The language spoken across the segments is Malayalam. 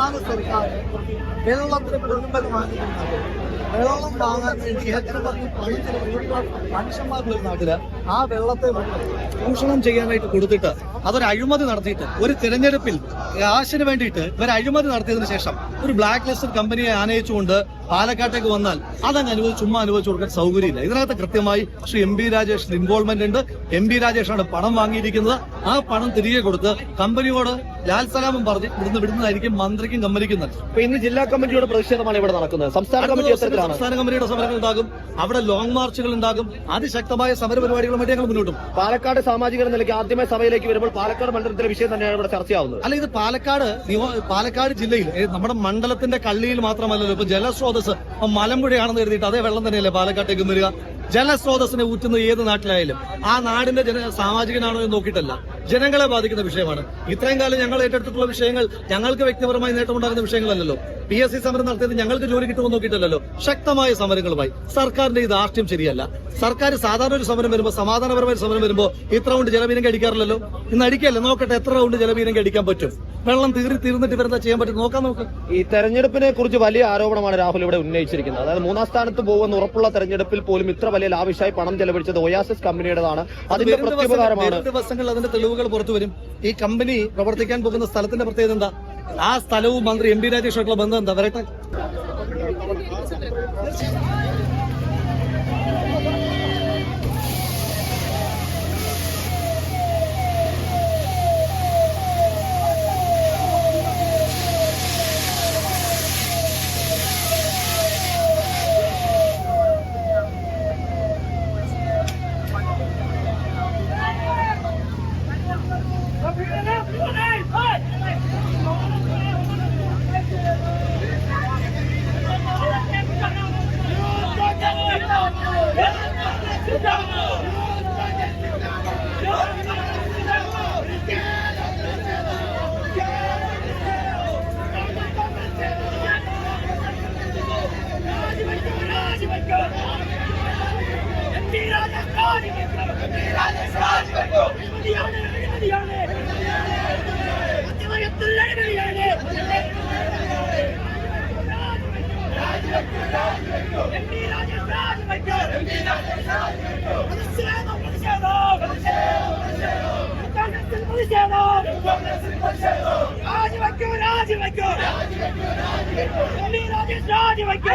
സംസ്ഥാന സർക്കാർ വെള്ളത്തിന് പ്രതിഫലം വാങ്ങിക്കുന്നത് വെള്ളം വാങ്ങാൻ വേണ്ടി എത്ര പേർക്ക് പണം ചെലവഴിക്കുന്ന മനുഷ്യന്മാരുടെ ആ വെള്ളത്തെ ചൂഷണം ചെയ്യാനായിട്ട് കൊടുത്തിട്ട് അതൊരു അഴിമതി നടത്തിയിട്ട് ഒരു തിരഞ്ഞെടുപ്പിൽ കാശിന് വേണ്ടിയിട്ട് ഇവർ അഴിമതി നടത്തിയതിനു ശേഷം ഒരു ബ്ലാക്ക് ലിസ്റ്റഡ് കമ്പനിയെ ആനയിച്ചുകൊണ്ട് പാലക്കാട്ടേക്ക് വന്നാൽ അതങ്ങ് അനുവദിച്ച് ചുമ്മാ അനുവദിച്ചു കൊടുക്കാൻ സൗകര്യമില്ല. ഇതിനകത്ത് കൃത്യമായി ശ്രീ എം ബി രാജേഷിന് ഇൻവോൾവ്മെന്റ് ഉണ്ട്. എം ബി രാജേഷാണ് പണം വാങ്ങിയിരിക്കുന്നത്. ആ പണം തിരികെ കൊടുത്ത് കമ്പനിയോട് ലാൽ സലാമം പറഞ്ഞ് ഇവിടുന്ന് വിടുന്നതായിരിക്കും മന്ത്രിക്കും കമ്പനിക്കും ഇപ്പൊ ഇന്ന് ജില്ലാ കമ്മിറ്റിയുടെ പ്രതിഷേധമാണ് ഇവിടെ നടക്കുന്നത്. സംസ്ഥാന കമ്മിറ്റി സംസ്ഥാന കമ്പനിയുടെ സമരങ്ങൾ ഉണ്ടാകും. അവിടെ ലോങ് മാർച്ചുകൾ ഉണ്ടാകും. അതിശക്തമായ സമര പരിപാടികളുമായിട്ട് ഞങ്ങൾ മുന്നോട്ടും. പാലക്കാട് സാമാജിക നിലയ്ക്ക് ആദ്യമായി സഭയിലേക്ക് വരുമ്പോൾ പാലക്കാട് മണ്ഡലത്തിലെ വിഷയം തന്നെയാണ് ഇവിടെ ചർച്ചയാവുന്നത്. അല്ല ഇത് പാലക്കാട് പാലക്കാട് ജില്ലയിൽ നമ്മുടെ മണ്ഡലത്തിന്റെ കള്ളിയിൽ മാത്രമല്ലല്ലോ ഇപ്പൊ ജലസ്രോതസ് മലമ്പുഴയാണെന്ന് കരുതിയിട്ട് അതേ വെള്ളം തന്നെയല്ലേ പാലക്കാട്ടേക്ക് വരിക? ജലസ്രോതസ്സിനെ ഊറ്റുന്നത് ഏത് നാട്ടിലായാലും ആ നാടിന്റെ ജന സാമാജികനാണോ എന്ന് നോക്കിയിട്ടല്ല. ജനങ്ങളെ ബാധിക്കുന്ന വിഷയമാണ്. ഇത്രയും കാലം ഞങ്ങൾ ഏറ്റെടുത്തിട്ടുള്ള വിഷയങ്ങൾ ഞങ്ങൾക്ക് വ്യക്തിപരമായി നേട്ടമുണ്ടാകുന്ന വിഷയങ്ങളല്ലല്ലോ. പി എസ് സി സമരം നടത്തിയത് ഞങ്ങൾക്ക് ജോലി കിട്ടുമെന്ന് നോക്കിയിട്ടല്ലോ ശക്തമായ സമരങ്ങളുമായി. സർക്കാരിന്റെ ഈ ധാർഷ്ട്യം ശരിയല്ല. സർക്കാർ സാധാരണ ഒരു സമരം വരുമ്പോൾ സമാധാനപരമായ സമരം വരുമ്പോൾ ഇത്ര റൗണ്ട് ജലമീനം കടിക്കാറില്ലല്ലോ ഇന്ന് അടിക്കല്ലേ? നോക്കട്ടെ എത്ര റൗണ്ട് ജലമീനം കടിക്കാൻ പറ്റും? വെള്ളം തീറി തീർന്നിട്ട് ഇവരെന്താ ചെയ്യാൻ പറ്റും നോക്കാം നമുക്ക്. ഈ തെരഞ്ഞെടുപ്പിനെ കുറിച്ച് വലിയ ആരോപണമാണ് രാഹുൽ ഇവിടെ ഉന്നയിച്ചിരിക്കുന്നത്. അതായത് മൂന്നാം സ്ഥാനത്ത് പോകുന്ന ഉറപ്പുള്ള തെരഞ്ഞെടുപ്പിൽ പോലും ഇത്ര വലിയ ലാവിഷായി പണം ചെലവഴിച്ചത് ഒയാസിസ് കമ്പനിയുടേതാണ്. അതിന്റെ പ്രത്യേകമാണ് പ്രത്യുപകാരമാണ്. ദിവസങ്ങളിൽ അതിന്റെ തെളിവുകൾ പുറത്തു വരും. ഈ കമ്പനി പ്രവർത്തിക്കാൻ പോകുന്ന സ്ഥലത്തിന്റെ പ്രത്യേകത എന്താ? ആ സ്ഥലവും മന്ത്രി എം പി രാജേഷുമായിട്ടുള്ള ബന്ധം എന്താ? വരട്ടെ. രാജിവെക്കൂ രാജിവെക്കൂ രാജിവെക്കൂ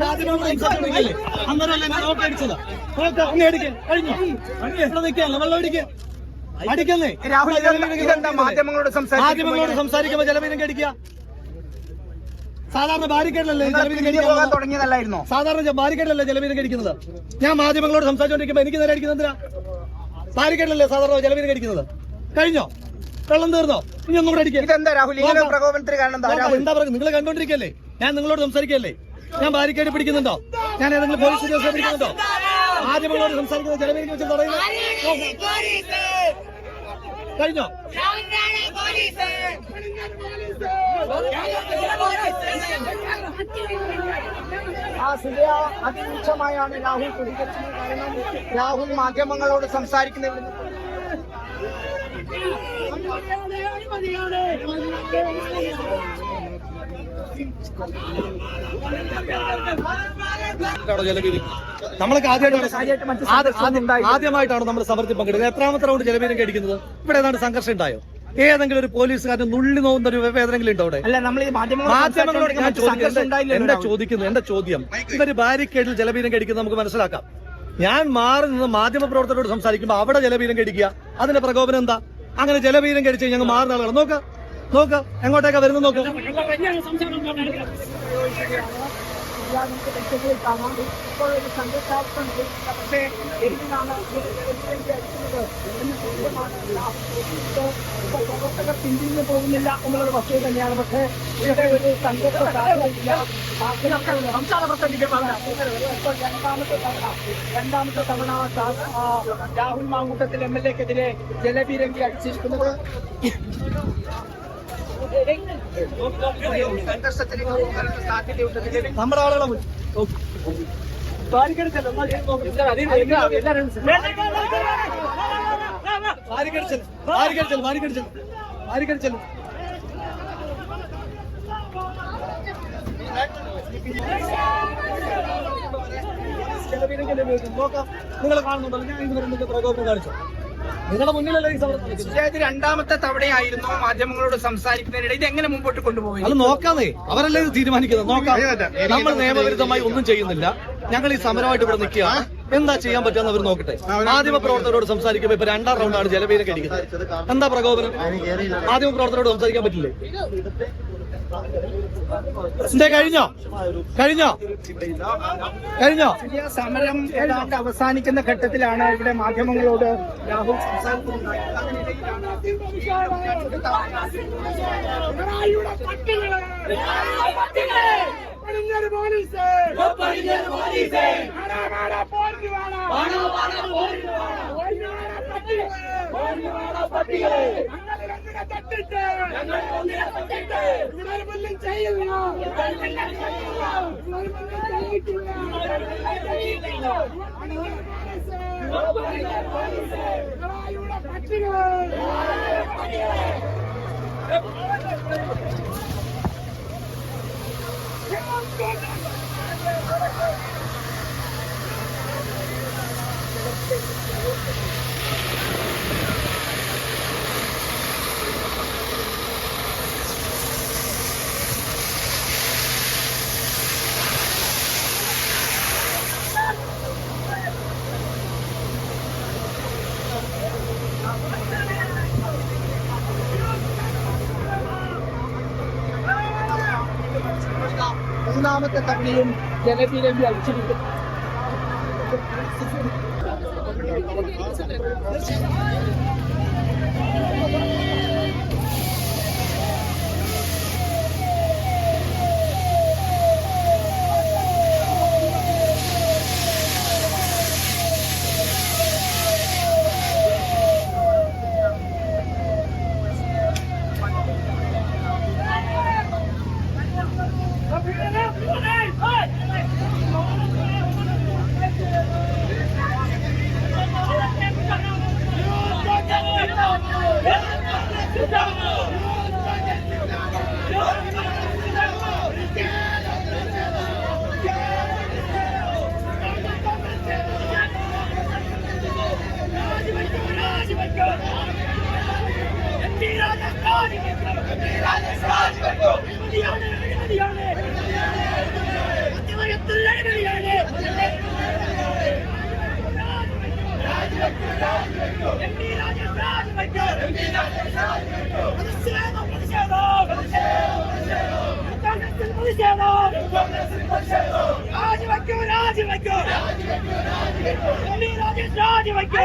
മാധ്യമങ്ങളോട് മാധ്യമങ്ങളോട് സംസാരിക്കുമ്പോ ജലവീനം കടിക്കുക സാധാരണ ബാരിക്കേഡിലല്ലേ ജലവീനം തുടങ്ങിയതല്ലായിരുന്നോ സാധാരണ ബാരിക്കേഡിലല്ലേ ജലവീനം കടിക്കുന്നത് ഞാൻ മാധ്യമങ്ങളോട് സംസാരിച്ചുകൊണ്ടിരിക്കുമ്പോ എനിക്ക് നേരെ അടിക്കുന്നത്? എന്തിനാ ബാരിക്കേഡിലല്ലേ സാധാരണ ജലവീനം കടിക്കുന്നത് കഴിഞ്ഞോ? വെള്ളം തീർന്നോ? ഇനി ഒന്നും കൂടെ അടിക്കുക ഇതെന്താ രാഹുൽ? ഇങ്ങനെ പ്രകോപനത്തിന് കാരണം എന്താ പറയുക നിങ്ങൾ കണ്ടോണ്ടിരിക്കല്ലേ ഞാൻ നിങ്ങളോട് സംസാരിക്കല്ലേ? ഞാൻ ബാരിക്കേഡ് പിടിക്കുന്നുണ്ടോ? ഞാൻ ഏതെങ്കിലും പോലീസ് ഉദ്യോഗസ്ഥരെ പിടിക്കുന്നുണ്ടോ? മാധ്യമങ്ങളോട് സംസാരിക്കുന്നത് ജലപീരങ്കി വെച്ച് പറയുന്നത് കഴിഞ്ഞോ? ആ സ്ഥിതി അതിരൂക്ഷമായാണ് രാഹുൽ പ്രതികരിച്ചത്. കാരണം രാഹുൽ മാധ്യമങ്ങളോട് സംസാരിക്കുന്നത് ആണോ ജലപീരങ്കി നമ്മളൊക്കെ ആദ്യമായിട്ടാണ്. ആദ്യമായിട്ടാണ് നമ്മൾ സമരത്തിൽ പങ്കെടുക്കുന്നത്. എത്രാമത്തെ റൗണ്ട് ജലവീരം അടിക്കുന്നത്? ഇവിടെ ഏതാണ്ട് സംഘർഷം ഉണ്ടായോ? ഏതെങ്കിലും ഒരു പോലീസുകാരന് നുള്ളി നോവുന്ന ഒരു വേദനെങ്കിലും ഉണ്ടോ അവിടെ? മാധ്യമങ്ങളോട് ഞാൻ ചോദിക്കുന്നത് എന്റെ. ചോദിക്കുന്നു എന്റെ ചോദ്യം? ഇവർ ബാരിക്കേഡിൽ ജലവീരം കടിക്കുന്നത് നമുക്ക് മനസ്സിലാക്കാം. ഞാൻ മാറി നിന്ന് മാധ്യമ പ്രവർത്തകരോട് സംസാരിക്കുമ്പോൾ അവിടെ ജലവീരം കടിക്കുക അതിന്റെ പ്രകോപനം എന്താ? അങ്ങനെ ജലപീരം കടിച്ച് ഞങ്ങൾ മാറുന്ന ആളുകൾ നോക്ക നോക്ക എങ്ങോട്ടേക്കാ വരുന്നത് നോക്ക് പിന്തിരിഞ്ഞു പോകുന്നില്ല എന്നുള്ളൊരു വസ്തു തന്നെയാണ് പക്ഷേ ഇവിടെ ഒരു രണ്ടാമത്തെ തവണ രാഹുൽ മാങ്കൂട്ടത്തിൽ എം എൽ എക്കെതിരെ ജലപീരങ്കി അടിച്ചിരിക്കുന്നത് നമ്മുടെ ആളുകളെ. ബാരിക്കേഡ് ചെല്ല്. ബാരിക്കേഡ് ചെല്ല്, നിങ്ങൾ കാണുന്നുണ്ടല്ലോ ഞാൻ നിങ്ങൾക്ക് പ്രകോപനം കാണിച്ചു നിങ്ങളുടെ മുന്നിലല്ലേ? ഇത് രണ്ടാമത്തെ തവണയായിരുന്നു മാധ്യമങ്ങളോട് സംസാരിക്കുന്നതിനിടെ ഇത് എങ്ങനെ മുമ്പോട്ട് കൊണ്ടുപോയി? അത് നോക്കാന്നേ അവരല്ലേ ഇത് തീരുമാനിക്കുന്നത്? നോക്കാം. നമ്മൾ നിയമവിരുദ്ധമായി ഒന്നും ചെയ്യുന്നില്ല. ഞങ്ങൾ ഈ സമരമായിട്ട് ഇവിടെ നിൽക്കുക. എന്താ ചെയ്യാൻ പറ്റുമെന്ന് അവർ നോക്കട്ടെ. മാധ്യമ പ്രവർത്തകരോട് സംസാരിക്കുമ്പോൾ ഇപ്പൊ രണ്ടാം റൗണ്ടാണ് ജലപീരം കടിക്കുന്നത് എന്താ പ്രകോപനം? മാധ്യമ പ്രവർത്തകരോട് സംസാരിക്കാൻ പറ്റില്ലേ? കഴിഞ്ഞോ? കഴിഞ്ഞോ? കഴിഞ്ഞോ? സമരം ഏതാണ്ട് അവസാനിക്കുന്ന ഘട്ടത്തിലാണ് ഇവിടെ മാധ്യമങ്ങളോട് രാഹുൽ സംസാരിക്കുന്നത്. ഒന്നിനെ തട്ടിട്ട് ഉണർവെല്ലാം ചെയ്യില്ല ഉണർവെല്ലാം ചെയ്യിട്ടില്ല പക്ഷികൾ മൂന്നാമത്തെ തവണയും ജലപീരങ്കി അടിച്ചിരിക്കുന്നു രാജിവെക്കൂ രാജിവെക്കൂ രാജിവെക്കൂ